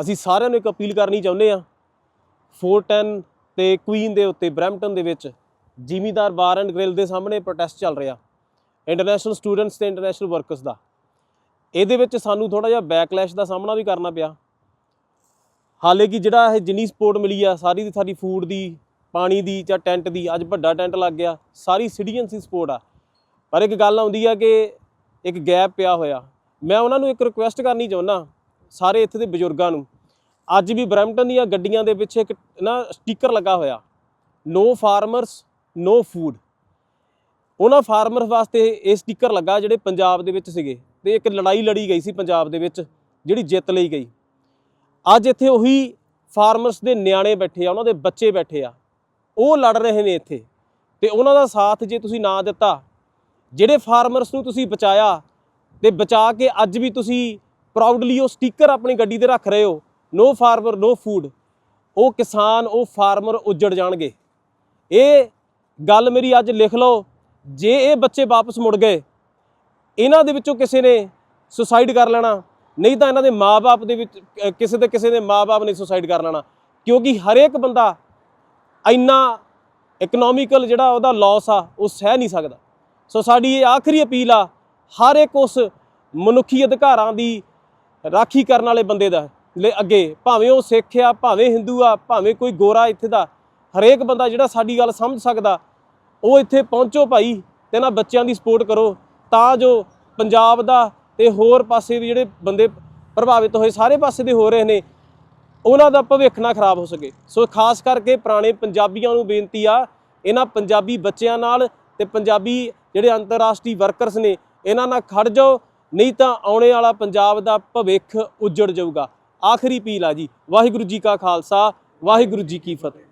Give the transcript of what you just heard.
ਅਸੀਂ ਸਾਰਿਆਂ ਨੂੰ ਇੱਕ ਅਪੀਲ ਕਰਨੀ ਚਾਹੁੰਦੇ ਆ 410 ਤੇ ਕੁਈਨ ਦੇ ਉੱਤੇ ਬਰੈਂਪਟਨ ਦੇ ਵਿੱਚ ਜ਼ਿਮੀਦਾਰ ਬਾਰ ਐਂਡ ਗ੍ਰਿਲ ਦੇ ਸਾਹਮਣੇ ਪ੍ਰੋਟੈਸਟ ਚੱਲ ਰਿਹਾ ਇੰਟਰਨੈਸ਼ਨਲ ਸਟੂਡੈਂਟਸ ਤੇ ਇੰਟਰਨੈਸ਼ਨਲ ਵਰਕਰਸ ਦਾ। ਇਹਦੇ ਵਿੱਚ ਸਾਨੂੰ ਥੋੜਾ ਜਿਹਾ ਬੈਕਲੈਸ਼ ਦਾ ਸਾਹਮਣਾ ਵੀ ਕਰਨਾ ਪਿਆ। ਹਾਲੇ ਕਿ ਜਿਹੜਾ ਇਹ ਜਿੰਨੀ ਸਪੋਰਟ ਮਿਲੀ ਆ, ਸਾਰੀ ਦੀ ਸਾਰੀ ਫੂਡ ਦੀ, ਪਾਣੀ ਦੀ ਜਾਂ ਟੈਂਟ ਦੀ, ਅੱਜ ਵੱਡਾ ਟੈਂਟ ਲੱਗ ਗਿਆ, ਸਾਰੀ ਸਿਟੀਜ਼ਨ ਦੀ ਸਪੋਰਟ ਆ। ਪਰ ਇੱਕ ਗੱਲ ਆਉਂਦੀ ਆ ਕਿ ਇੱਕ ਗੈਪ ਪਿਆ ਹੋਇਆ। ਮੈਂ ਉਹਨਾਂ ਨੂੰ ਇੱਕ ਰਿਕੁਐਸਟ ਕਰਨੀ ਚਾਹੁੰਦਾ ਸਾਰੇ ਇੱਥੇ ਦੇ ਬਜ਼ੁਰਗਾਂ ਨੂੰ। ਅੱਜ ਵੀ ਬਰੈਂਪਟਨ ਦੀਆਂ ਗੱਡੀਆਂ ਦੇ ਵਿੱਚ ਇੱਕ ਨਾ ਸਟicker ਲੱਗਾ ਹੋਇਆ। ਨੋ ਫਾਰਮਰਸ ਨੋ ਫੂਡ ਉਹਨਾਂ ਫਾਰਮਰਸ ਵਾਸਤੇ ਇਹ ਸਟicker ਲੱਗਾ ਜਿਹੜੇ ਪੰਜਾਬ ਦੇ ਵਿੱਚ ਸੀਗੇ ਤੇ ਇੱਕ ਲੜਾਈ ਲੜੀ ਗਈ ਸੀ ਪੰਜਾਬ ਦੇ ਵਿੱਚ, ਜਿਹੜੀ ਜਿੱਤ ਲਈ ਗਈ। ਅੱਜ ਇੱਥੇ ਉਹੀ ਫਾਰਮਰਸ ਦੇ ਨਿਆਣੇ ਬੈਠੇ ਆ, ਉਹਨਾਂ ਦੇ ਬੱਚੇ ਬੈਠੇ ਆ। ਉਹ ਲੜ ਰਹੇ ਨੇ ਇੱਥੇ। ਤੇ ਉਹਨਾਂ ਦਾ ਸਾਥ ਜੇ ਤੁਸੀਂ ਨਾ ਦਿੱਤਾ, ਜਿਹੜੇ ਫਾਰਮਰਸ ਨੂੰ ਤੁਸੀਂ ਬਚਾਇਆ, ਤੇ ਬਚਾ ਕੇ ਅੱਜ ਵੀ ਤੁਸੀਂ ਪ੍ਰਾਊਡਲੀ ਉਹ ਸਟicker ਆਪਣੀ ਗੱਡੀ ਤੇ ਰੱਖ ਰਹੇ ਹੋ। ਨੋ ਫਾਰਮਰ ਨੋ ਫੂਡ ਉਹ ਕਿਸਾਨ, ਉਹ ਫਾਰਮਰ ਉੱਜੜ ਜਾਣਗੇ। ਇਹ ਗੱਲ ਮੇਰੀ ਅੱਜ ਲਿਖ ਲਓ। ਜੇ ਇਹ ਬੱਚੇ ਵਾਪਸ ਮੁੜ ਗਏ, ਇਹਨਾਂ ਦੇ ਵਿੱਚੋਂ ਕਿਸੇ ਨੇ ਸੁਸਾਈਡ ਕਰ ਲੈਣਾ, ਨਹੀਂ ਤਾਂ ਇਹਨਾਂ ਦੇ ਮਾਪੇ ਦੇ ਵਿੱਚ ਕਿਸੇ ਦੇ ਕਿਸੇ ਦੇ ਮਾਪੇ ਨੇ ਸੁਸਾਈਡ ਕਰ ਲੈਣਾ। ਕਿਉਂਕਿ ਹਰੇਕ ਬੰਦਾ ਇੰਨਾ ਇਕਨੋਮਿਕਲ ਜਿਹੜਾ ਉਹਦਾ ਲਾਸ ਆ, ਉਹ ਸਹਿ ਨਹੀਂ ਸਕਦਾ। ਸੋ ਸਾਡੀ ਇਹ ਆਖਰੀ ਅਪੀਲ ਆ, ਹਰ ਇੱਕ ਉਸ ਮਨੁੱਖੀ ਅਧਿਕਾਰਾਂ ਦੀ ਰਾਖੀ ਕਰਨ ਵਾਲੇ ਬੰਦੇ ਦਾ। ਲੈ ਅੱਗੇ, ਭਾਵੇਂ ਉਹ ਸਿੱਖ ਆ, ਭਾਵੇਂ ਹਿੰਦੂ ਆ, ਭਾਵੇਂ ਕੋਈ ਗੋਰਾ ਇੱਥੇ ਦਾ, ਹਰੇਕ ਬੰਦਾ ਜਿਹੜਾ ਸਾਡੀ ਗੱਲ ਸਮਝ ਸਕਦਾ, ਉਹ ਇੱਥੇ ਪਹੁੰਚੋ ਭਾਈ ਤੇ ਨਾ ਬੱਚਿਆਂ ਦੀ ਸਪੋਰਟ ਕਰੋ। ਤਾਂ ਜੋ ਪੰਜਾਬ ਦਾ ਤੇ ਹੋਰ ਪਾਸੇ ਵੀ ਜਿਹੜੇ ਬੰਦੇ ਪ੍ਰਭਾਵਿਤ ਹੋਏ, ਸਾਰੇ ਪਾਸੇ ਦੇ ਹੋ ਰਹੇ ਨੇ, ਉਹਨਾਂ ਦਾ ਭਵਿੱਖ ਨਾ ਖਰਾਬ ਹੋ ਸਕੇ। ਸੋ ਖਾਸ ਕਰਕੇ ਪੁਰਾਣੇ ਪੰਜਾਬੀਆਂ ਨੂੰ ਬੇਨਤੀ ਆ, ਇਹਨਾਂ ਪੰਜਾਬੀ ਬੱਚਿਆਂ ਨਾਲ ਤੇ ਪੰਜਾਬੀ ਜਿਹੜੇ ਅੰਤਰਰਾਸ਼ਟਰੀ ਵਰਕਰਸ ਨੇ, ਇਹਨਾਂ ਨਾਲ ਖੜ ਜਾਓ ਨਹੀਂ ਤਾਂ ਆਉਣੇ ਵਾਲਾ ਪੰਜਾਬ ਦਾ ਭਵਿੱਖ ਉੱਜੜ ਜਾਊਗਾ। ਆਖਰੀ ਅਪੀਲ ਆ ਜੀ, ਵਾਹਿਗੁਰੂ ਜੀ ਕਾ ਖਾਲਸਾ, ਵਾਹਿਗੁਰੂ ਜੀ ਕੀ ਫਤਿਹ।